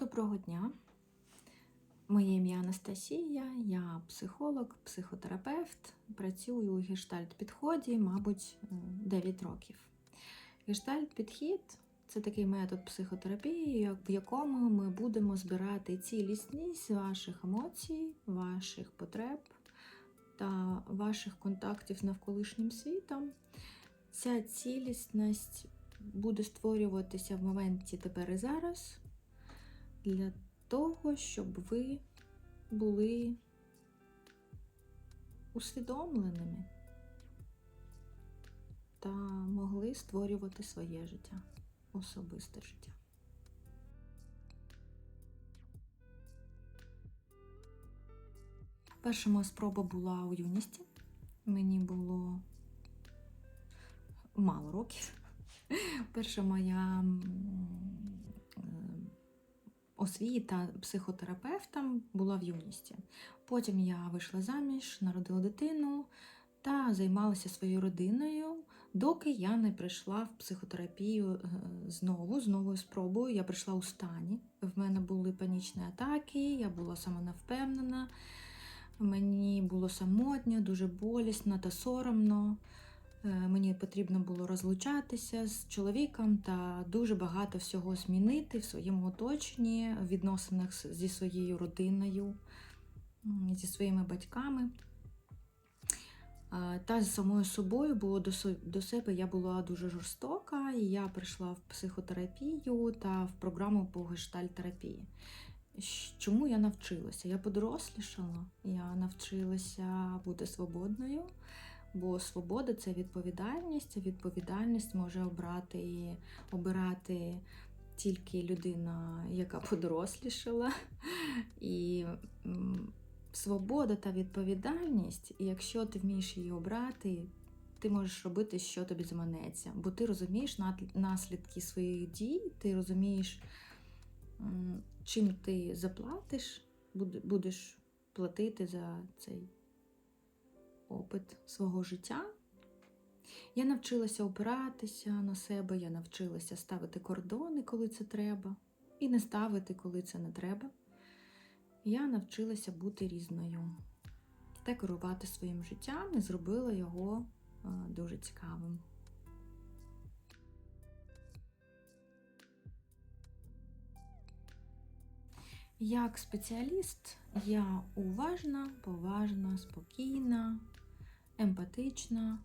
Доброго дня. Моє ім'я Анастасія, я психолог, психотерапевт, працюю у гештальт-підході, мабуть, е, 9 років. Гештальт-підхід це такий метод психотерапії, в якому ми будемо збирати цілісність ваших емоцій, ваших потреб та ваших контактів з навколишнім світом. Ця цілісність буде створюватися в моменті тепер і зараз для того, щоб ви були усвідомленими та могли створювати своє життя, особисте життя. Перша моя спроба була у юності. Мені було мало років. Перша моя освіта психотерапевтом була в юності. Потім я вийшла заміж, народила дитину та займалася своєю родиною, доки я не прийшла в психотерапію е, знову, з новою спробою. Я прийшла у стані. В мене були панічні атаки, я була самонавпевнена. Мені було самотньо, дуже болісно та соромно. Е, Мені потрібно було розлучатися з чоловіком та дуже багато всього змінити в своєму оточенні, в відносинах зі своєю родиною, зі своїми батьками. Е, Та з самою собою було до, себе я була дуже жорстока, і я прийшла в психотерапію та в програму по гештальтерапії. Чому я навчилася? Я подорослішала, я навчилася бути свободною, бо свобода це відповідальність, а відповідальність може обрати і обирати тільки людина, яка подорослішала. І свобода та відповідальність, і якщо ти вмієш її обрати, ти можеш робити, що тобі заманеться, бо ти розумієш наслідки своїх дій, ти розумієш, чим ти заплатиш, будеш платити за цей опит свого життя. Я навчилася опиратися на себе, я навчилася ставити кордони, коли це треба, і не ставити, коли це не треба. Я навчилася бути різною та керувати своїм життям і зробила його е, дуже цікавим. Як спеціаліст я уважна, поважна, спокійна, емпатична.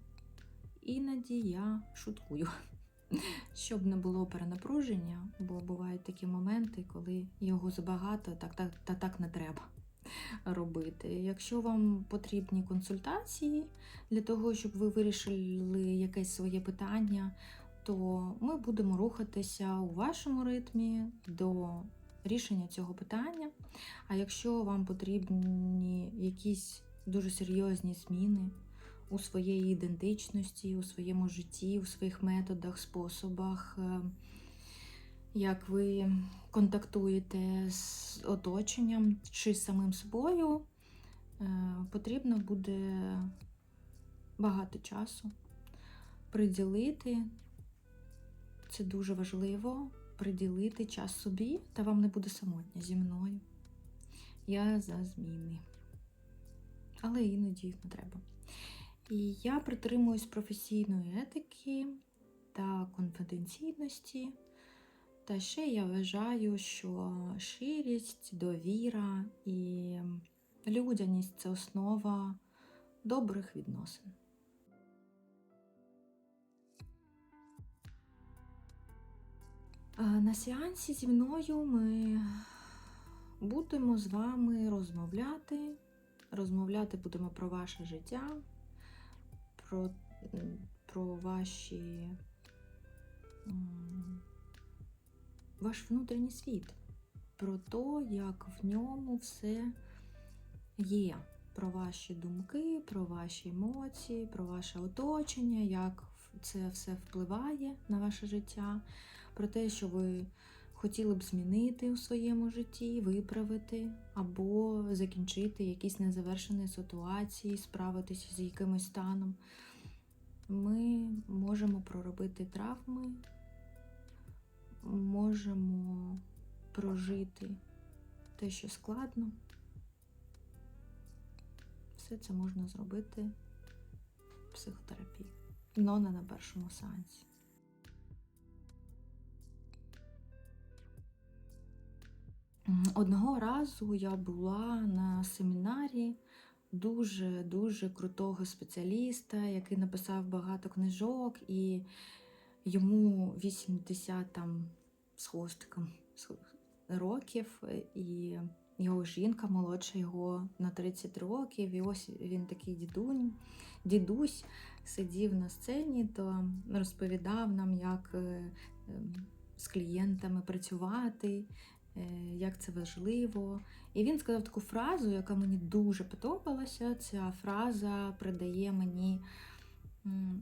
Іноді я шуткую, щоб не було перенапруження, бо бувають такі моменти, коли його забагато, так, так, та так не треба робити. Якщо вам потрібні консультації для того, щоб ви вирішили якесь своє питання, то ми будемо рухатися у вашому ритмі до рішення цього питання. А якщо вам потрібні якісь дуже серйозні зміни у своєї ідентичності, у своєму житті, у своїх методах, способах, е, як ви контактуєте з оточенням чи самим собою, е, потрібно буде багато часу приділити. Це дуже важливо приділити час собі, та вам не буде самотня зі мною. Я за зміни. Але іноді їх не треба. І я притримуюсь професійної етики та конфіденційності. Та ще я вважаю, що ширість, довіра і людяність це основа добрих відносин. На сеансі зі мною ми будемо з вами розмовляти. Розмовляти будемо про ваше життя, про, про ваші, ваш внутрішній світ, про те, як в ньому все є, про ваші думки, про ваші емоції, про ваше оточення, як це все впливає на ваше життя, про те, що ви хотіли б змінити у своєму житті, виправити або закінчити якісь незавершені ситуації, справитися з якимось станом. Ми можемо проробити травми, можемо прожити те, що складно. Все це можна зробити в психотерапії, но не на першому сеансі. Одного разу я була на семінарі дуже-дуже крутого спеціаліста, який написав багато книжок, і йому 80 там з хвостиком років, і його жінка молодша його на 30 років. І ось він такий дідунь, дідусь сидів на сцені, то розповідав нам, як е, ем, з клієнтами працювати, як це важливо. І він сказав таку фразу, яка мені дуже подобалася. Ця фраза придає мені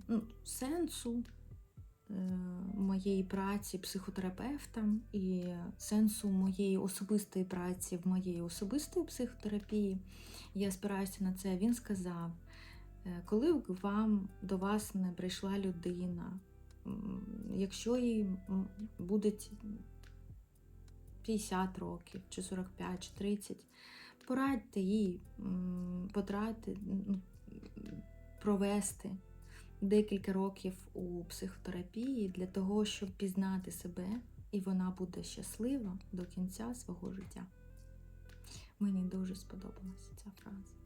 ну, сенсу е, моєї праці психотерапевтом і сенсу моєї особистої праці в моєї особистої психотерапії. Я спираюся на це. Він сказав: е, коли вам до вас не прийшла людина, якщо їй буде 50 років, чи 45, чи 30, порадьте їй потрати, ну, провести декілька років у психотерапії для того, щоб пізнати себе, і вона буде щаслива до кінця свого життя. Мені дуже сподобалася ця фраза.